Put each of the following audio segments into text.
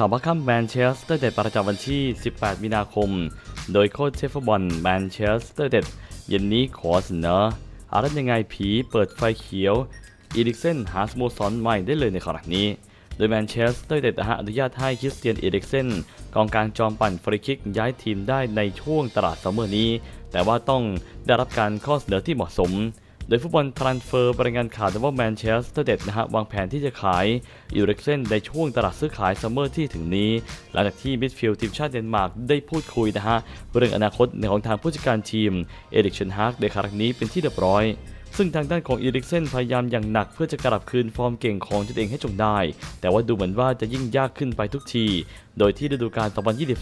ข่าวบัคคัมแมนเชสเตอร์เด็ดประจำวันที่ 18 มีนาคม โดยโค้ชเชฟบอลแมนเชสเตอร์เด็ดเย็นนี้ขอเสนออารันยังไงผีเปิดไฟเขียว อีริกเซนหาสโมสรใหม่ได้เลยในขณะนี้ โดยแมนเชสเตอร์เด็ดอนุญาตให้คริสเตียนอีริกเซนกองกางจอมปั่นฟรีคิกย้ายทีมได้ในช่วงตลาดซัมเมอร์นี้ แต่ว่าต้องได้รับการข้อเสนอที่เหมาะสม โดยฟุตบอลทรานสเฟอร์รายงานข่าวว่าแมนเชสเตอร์เด็ดนะฮะวางแผนที่จะขายอีริกเซนในช่วงตลาดซื้อขายซัมเมอร์ที่ถึงนี้ หลังจากที่มิดฟิลด์ทีมชาติเดนมาร์กได้พูดคุยนะฮะเรื่องอนาคตของทางผู้จัดการทีมเอริกเชนฮากในครั้งนี้เป็นที่เรียบร้อยซึ่งทางด้านของอีริกเซนพยายามอย่างหนักเพื่อจะกลับคืนฟอร์มเก่งของตนเองให้จงได้ แต่ว่าดูเหมือนว่าจะยิ่งยากขึ้นไปทุกที โดยที่ฤดูกาล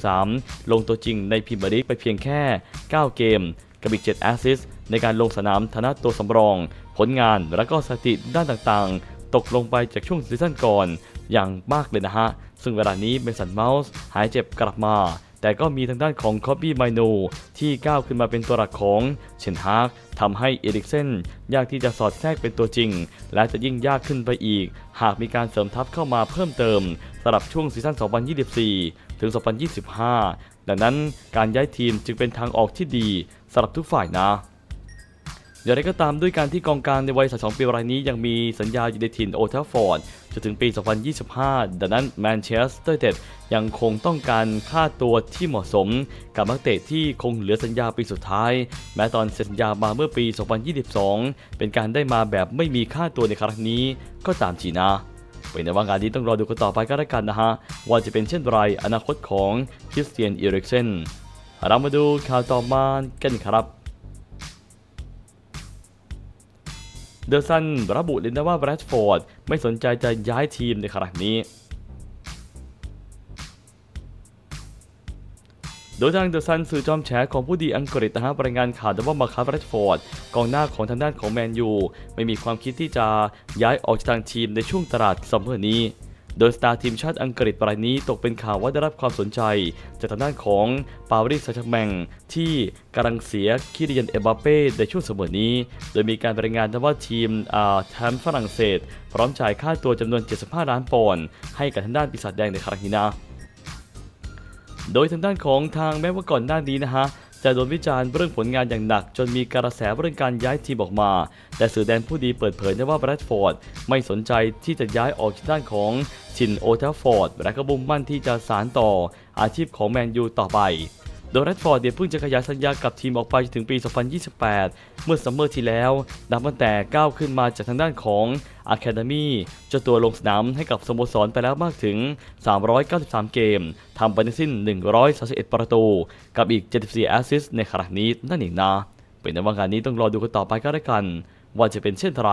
2023 ลงตัวจริงในพรีเมียร์ลีกไปเพียงแค่ 9 เกม กับอีก 7 แอสซิสต์ ในการลงสนามฐานะตัวสำรอง ผลงานและก็สถิติด้านต่างๆ ตกลงไปจากช่วงซีซั่นก่อนอย่างมากเลยนะฮะ ซึ่งเวลานี้เมสันเมาส์หายเจ็บกลับมา แต่ก็มีทางด้านของคอบบี้ไมโนที่ก้าวขึ้นมาเป็นตัวหลักของเชนฮากทำให้เอริกเซนยากที่จะสอดแทรกเป็นตัวจริง และจะยิ่งยากขึ้นไปอีก หากมีการเสริมทัพเข้ามาเพิ่มเติมสำหรับช่วงซีซั่น 2024 ถึง 2025 ดังนั้นการย้ายทีมจึงเป็นทางออกที่ดีสำหรับทุกฝ่ายนะ อย่างไรก็ตามด้วยการที่กองกลางในวัย 32 ปีรายนี้ยังมีสัญญาอยู่ในถิ่นโอทัฟฟอร์ดจนถึงปี 2025 ดังนั้นแมนเชสเตอร์เด็ดยังคงต้องการค่าตัวที่เหมาะสม กับนักเตะที่คงเหลือสัญญาปีสุดท้าย แม้ตอนเซ็นสัญญามาเมื่อปี 2022 เป็นการได้มาแบบไม่มีค่าตัวในครั้งนี้ก็ตามทีนะเป็นในว่างานนี้ต้องรอดูกันต่อไปก็แล้วกันนะฮะ ว่าจะเป็นเช่นไรอนาคตของคริสเตียนอีริกเซนเรามาดูข่าวต่อมากันครับ เดอร์ซันระบุเลยนะว่าแบรดฟอร์ดไม่สนใจจะย้ายทีมในขณะนี้ โดยทางเดอะซันสื่อจอมแฉของผู้ดีอังกฤษนะฮะรายงานข่าวว่ามาคาร์แรดฟอร์ดกองหน้าของทางด้านของแมนยูไม่มีความคิดที่จะย้ายออกจากทางทีมในช่วงตลาดซัมเมอร์นี้ โดยสตาร์ทีมชาติอังกฤษรายนี้ตกเป็นข่าวว่าได้รับความสนใจ จากทางด้านของปารีสแซงต์แชร์แมงที่กำลังเสียคิริยันเอมบัปเป้ในช่วงเสมอนี้ โดยมีการรายงานว่าทีมอ่าแชมฝรั่งเศส พร้อมจ่ายค่าตัวจำนวน 75 ล้านปอนด์ให้กับทางด้านปีศาจแดงในครั้งนี้นะโดยทางด้านของทางแม้ว่าก่อนหน้านี้นะฮะ จะโดนวิจารณ์เรื่องผลงานอย่างหนัก จนมีกระแสเรื่องการย้ายทีมออกมา แต่สื่อแดนผู้ดีเปิดเผยได้ว่าแบรดฟอร์ดไม่สนใจที่จะย้ายออกจากด้านของชินโอทัฟฟอร์ดและก็บุ่มมั่นที่จะสานต่ออาชีพของแมนยูต่อไป โดยแรดฟอร์ดเดี๋ยวเพิ่งจะขยายสัญญากับทีมออกไปจนถึงปี 2028 เมื่อซัมเมอร์ที่แล้ว นับตั้งแต่ก้าวขึ้นมาจากทางด้านของ Academy เจ้าตัวลงสนามให้กับสโมสรไปแล้วมากถึง 393 เกม ทำไปทั้งสิ้น 131 ประตู กับอีก 74 แอสซิสต์ในครั้งนี้นั่นเองนะ เป็นในว่างานนี้ต้องรอดูกันต่อไปก็แล้วกัน ว่าจะเป็นเช่นไร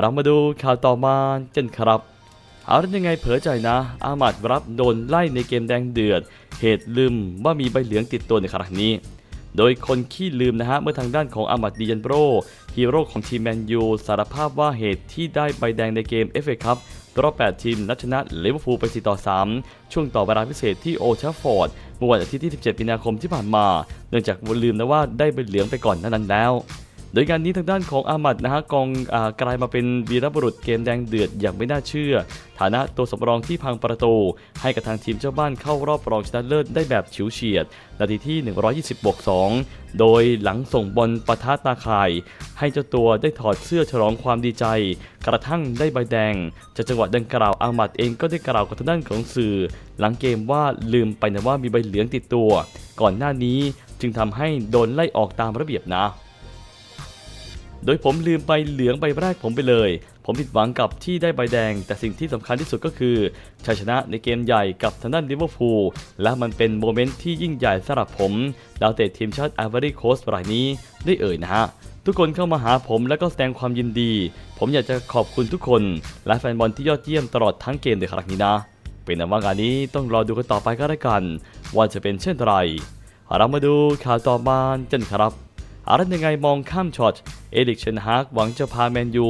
เรามาดูข่าวต่อมากันครับ เอาแล้ยังไงเผยใจนะ อามัดรับโดนไล่ในเกมแดงเดือด เหตุลืมว่ามีใบเหลืองติดตัวในครั้งนี้ โดยคนขี้ลืมนะฮะ เมื่อทางด้านของอามัดดิยันโบรฮีโร่ของทีมแมนยูสารภาพว่าเหตุที่ได้ใบแดงในเกม FA คัพรอบ 8 ทีมนัดชนะลิเวอร์พูลไป 4 ต่อ 3 ช่วงต่อเวลาพิเศษที่โอชาฟอร์ดเมื่อวันอาทิตย์ที่ 17มีนาคมที่ผ่านมา เนื่องจากลืมนะว่าได้ใบเหลืองไปก่อนนั้นแล้ว ดยงานนี้ทางด้านของอามัดนะฮะกองอกลายมาเป็นวีรบุรุษเกมแดงเดือดอย่างไม่น่าเชื่อ ฐานะตัวสำรองที่พังประตู ให้กับทางทีมเจ้าบ้านเข้ารอบรองชนะเลิศได้แบบฉิวเฉียด นาทีที่ 120บวก2โดยหลังส่งบอลปะทะตาข่าย ให้เจ้าตัวได้ถอดเสื้อฉลองความดีใจ กระทั่งได้ใบแดงจากจังหวะดังกล่าวอามัดเองก็ได้กล่าวกับทางด้านของสื่อ หลังเกมว่าลืมไปนะว่ามีใบเหลืองติดตัว ก่อนหน้านี้จึงทำให้โดนไล่ออกตามระเบียบนะ โดยผมลืมใบเหลืองใบแรกผมไปเลย ผมผิดหวังกับที่ได้ใบแดง แต่สิ่งที่สำคัญที่สุดก็คือชัยชนะในเกมใหญ่กับทางด้านลิเวอร์พูลและมันเป็นโมเมนต์ที่ยิ่งใหญ่สำหรับผม ดาวเตะทีมชาติไอวอรี่โคสรายนี้ได้เอ่ยนะฮะทุกคนเข้ามาหาผมและก็แสดงความยินดี ผมอยากจะขอบคุณทุกคน และแฟนบอลที่ยอดเยี่ยมตลอดทั้งเกมในครั้งนี้นะ เป็นอันว่างานนี้ต้องรอดูกันต่อไปก็แล้วกัน ว่าจะเป็นเช่นไรเรามาดูข่าวต่อมากันครับ อารันยังไงมองข้ามช็อต เอริกเชนฮากหวังจะพาแมนยู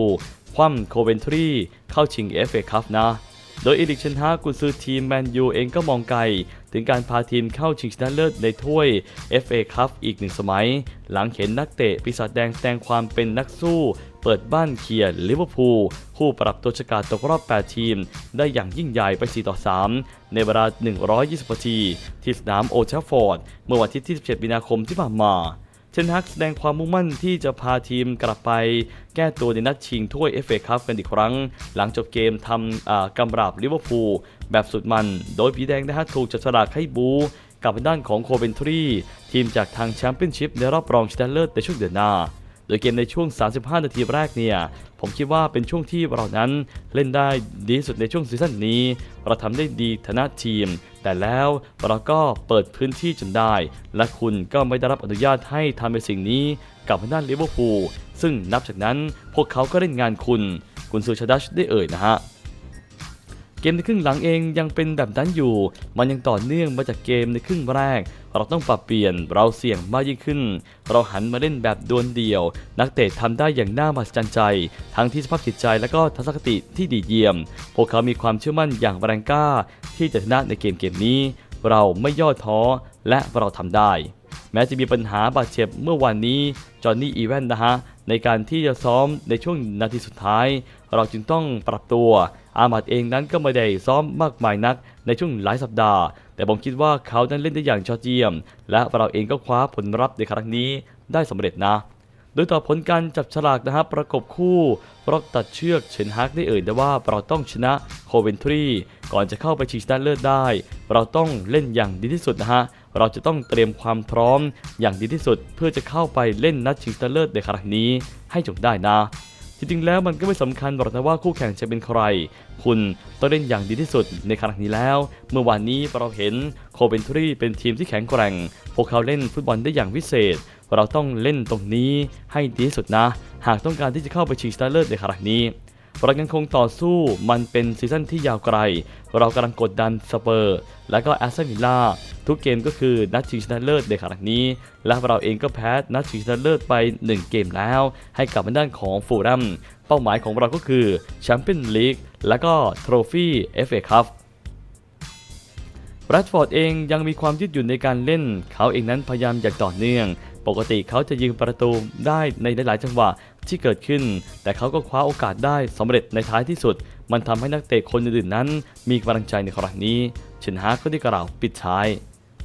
คว่ำโคเวนทรีเข้าชิง FA คัพนะ โดยเอริกเชนฮากกุนซือทีมแมนยูเองก็มองไกล ถึงการพาทีมเข้าชิงชนะเลิศในถ้วย FA คัพอีกหนึ่งสมัย หลังเห็นนักเตะปีศาจแดงแสดงความเป็นนักสู้เปิดบ้านเคลียร์ลิเวอร์พูลคู่ปรับตัวชะกาตกรอบ 8 ทีม ได้อย่างยิ่งใหญ่ไป 4 ต่อ 3 ในเวลา 120 นาที ที่สนามโอลด์แทราฟฟอร์ด เมื่อวันที่ 27 มีนาคมที่ผ่านมา ทนฮักแสดงความมุ่งมั่นที่จะพาทีมกลับไป แก้ตัวในนัดชิงถ้วย FA คัพกันอีกครั้ง หลังจบเกมทำอ่ากำราบลิเวอร์พูลแบบสุดมัน โดยผีแดงนะฮะถูกจับสลากให้บูกับด้านของโคเวนทรี ทีมจากทางแชมเปี้ยนชิพในรอบรองชนะเลิศในช่วงเดือนหน้า โดยเกมในช่วง 35 นาทีแรกเนี่ย ผมคิดว่าเป็นช่วงที่เรานั้นเล่นได้ดีสุดในช่วงซีซั่นนี้ เราทำได้ดีทนะทีม แต่แล้วเราก็เปิดพื้นที่จนได้ และคุณก็ไม่ได้รับอนุญาตให้ทำในสิ่งนี้กับด้านลิเวอร์พูลซึ่งนับจากนั้นพวกเขาก็เล่นงานคุณ คุณซูชาดัชได้เอ่ยนะฮะ มในครึ่งหลังเองยังเป็นแบบนั้นอยู่ มันยังต่อเนื่องมาจากเกมในครึ่งแรก เราต้องปรับเปลี่ยนเราเสี่ยงมากยิ่งขึ้น เราหันมาเล่นแบบดวลเดี่ยว นักเตะทำได้อย่างน่ามหัศจรรย์ใจ ทั้งที่สภาพจิตใจและก็ทัศนคติที่ดีเยี่ยม พวกเขามีความเชื่อมั่นอย่างแรงกล้า ที่จะชนะในเกมเกมนี้ เราไม่ย่อท้อและเราทำได้ แม้จะมีปัญหาบาดเจ็บเมื่อวันนี้จอห์นนี่อีแวนนะฮะในการที่จะซ้อมในช่วงนาทีสุดท้าย เราจึงต้องปรับตัว อามัดเองนั้นก็ไม่ได้ซ้อมมากมายนักในช่วงหลายสัปดาห์ แต่ผมคิดว่าเขานั้นเล่นได้อย่างยอดเยี่ยม และเราเองก็คว้าผลลัพธ์ในครั้งนี้ได้สำเร็จนะ โดยต่อผลการจับฉลากนะครับประกบคู่รอบตัดเชือกเชนฮักได้เอ่ยได้ว่าเราต้องชนะโคเวนทรีก่อนจะเข้าไปชิงชนะเลิศได้ เราต้องเล่นอย่างดีที่สุดนะฮะเราจะต้องเตรียมความพร้อมอย่างดีที่สุด เพื่อจะเข้าไปเล่นนัดชิงชนะเลิศในครั้งนี้ให้จบได้นะ จริงๆแล้วมันก็ไม่สำคัญหรอกนะว่าคู่แข่งจะเป็นใคร คุณต้องเล่นอย่างดีที่สุดในครั้งนี้แล้ว เมื่อวานนี้เราเห็นโคเวนทรีเป็นทีมที่แข็งแกร่ง พวกเขาเล่นฟุตบอลได้อย่างวิเศษ เราต้องเล่นตรงนี้ให้ดีที่สุดนะ หากต้องการที่จะเข้าไปชิงชนะเลิศในครั้งนี้เรายังคงต่อสู้มันเป็นซีซั่นที่ยาวไกล เรากำลังกดดันสเปอร์ และก็แอสตันวิลล่า ทุกเกมก็คือนัดชิงชนะเลิศในครั้งนี้ และเราเองก็แพ้นัดชิงชนะเลิศไป 1 เกมแล้ว ให้กับทาด้านของฟูลแลมเป้าหมายของเราก็คือแชมเปี้ยนลีกและก็โทรฟี่ FA คัพแรดฟอร์ดเองยังมีความยืดหยุ่นในการเล่น เขาเองนั้นพยายามอย่างต่อเนื่อง ปกติเขาจะยิงประตูได้ในหลาย ๆ จังหวะที่เกิดขึ้น แต่เขาก็คว้าโอกาสได้สำเร็จในท้ายที่สุด มันทำให้นักเตะคนอื่นๆนั้น มีกำลังใจในครั้งนี้เชนฮาก็ได้กล่าวปิดท้าย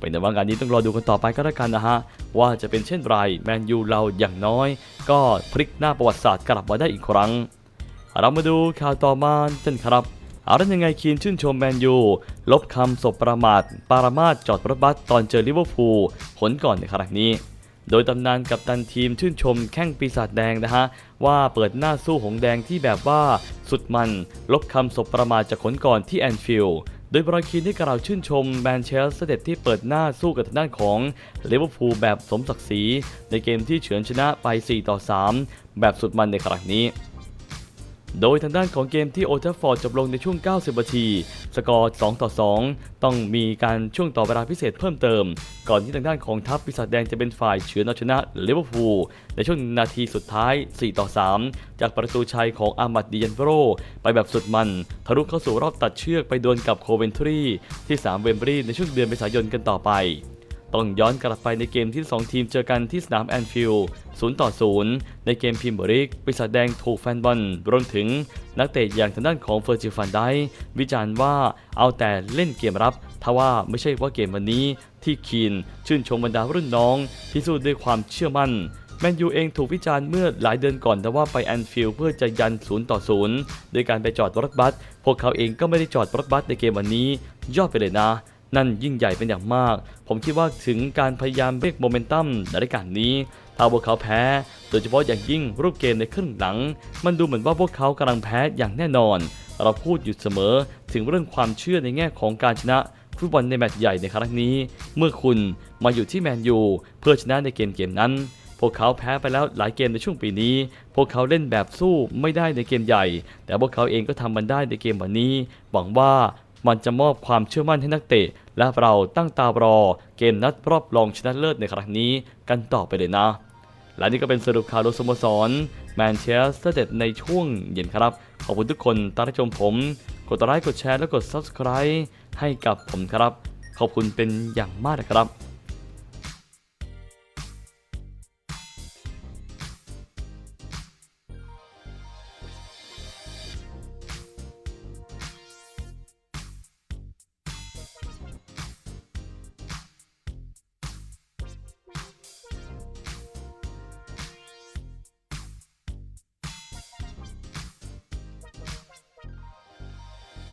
เป็นในว่างานนี้ต้องรอดูกันต่อไปก็แล้วกันนะฮะ ว่าจะเป็นเช่นไรแมนยูเราอย่างน้อย ก็พลิกหน้าประวัติศาสตร์กลับมาได้อีกครั้ง เรามาดูข่าวต่อมากันครับเอาแล้วยังไงคีนชื่นชมแมนยู ลบคำสบประมาท ปารามาสจอดรถบัสตอนเจอลิเวอร์พูลผลก่อนในครั้งนี้ โดยตำนานกับตันทีมชื่นชมแข้งปีศาจแดงนะฮะ ว่าเปิดหน้าสู้หงแดงที่แบบว่าสุดมัน ลบคำสบประมาทจากขนก่อนที่แอนฟิลด์ โดยบรอยคีนได้กล่าวชื่นชมแมนเชสเตอร์เดที่เปิดหน้าสู้กับทางด้านของลิเวอร์พูลแบบสมศักดิ์ศรีในเกมที่เฉือนชนะไป 4 ต่อ 3 แบบสุดมันในครั้งนี้ โดยทางด้านของเกมที่โอลด์แทราฟฟอร์ดจบลงในช่วง 90 นาที สกอร์ 2 ต่อ 2 ต้องมีการช่วงต่อเวลาพิเศษเพิ่มเติม ก่อนที่ทางด้านของทัพปีศาจแดงจะเป็นฝ่ายเฉือนเอาชนะลิเวอร์พูลในช่วงนาทีสุดท้าย 4 ต่อ 3 จากประตูชัยของอามัดดิยันโบโรไปแบบสุดมัน ทะลุเข้าสู่รอบตัดเชือกไปดวลกับโคเวนทรีที่ 3 เวมบรีในช่วงเดือนเมษายนกันต่อไป ต้องย้อนกลับไปในเกมที่ 2 ทีมเจอกันที่สนามแอนฟิลด์0ต่อ 0 ในเกมพรีเมียร์ลีกปีศาจแดงถูกแฟนบอลรวมถึงนักเตะอย่างทางด้านของเฟอร์จิฟันไดค์วิจารณ์ว่าเอาแต่เล่นเกมรับทว่าไม่ใช่ว่าเกมวันนี้ที่คีนชื่นชมบรรดารุ่นน้อง ที่สู้ด้วยความเชื่อมั่นแมนยูเองถูกวิจารณ์เมื่อหลายเดือนก่อนแต่ว่าไปแอนฟิลด์เพื่อจะยัน0ต่อ0โดยการไปจอดรถบัส พวกเขาเองก็ไม่ได้จอดรถบัสในเกมวันนี้ ยอดไปเลยนะ นั่นยิ่งใหญ่เป็นอย่างมาก ผมคิดว่าถึงการพยายามเรียกโมเมนตัมในรายการนี้ถ้าพวกเขาแพ้ โดยเฉพาะอย่างยิ่งรูปเกมในครึ่งหลัง มันดูเหมือนว่าพวกเขากำลังแพ้อย่างแน่นอน เราพูดอยู่เสมอถึงเรื่องความเชื่อในแง่ของการชนะฟุตบอลในแมตช์ใหญ่ในครั้งนี้ เมื่อคุณมาอยู่ที่แมนยูเพื่อชนะในเกมเกมนั้นพวกเขาแพ้ไปแล้วหลายเกมในช่วงปีนี้ พวกเขาเล่นแบบสู้ไม่ได้ในเกมใหญ่ แต่พวกเขาเองก็ทำมันได้ในเกมวันนี้ หวังว่า มันจะมอบความเชื่อมั่นให้นักเตะ และเราตั้งตารอ เกมนัดรอบรองชนะเลิศในครั้งนี้กันต่อไปเลยนะ และนี่ก็เป็นสรุปข่าวโดยสโมสรแมนเชสเตอร์เดในช่วงเย็นครับ ขอบคุณทุกคนตามรับชมผม กดไลค์กดแชร์และกด Subscribe ให้กับผมครับ ขอบคุณเป็นอย่างมากนะครับ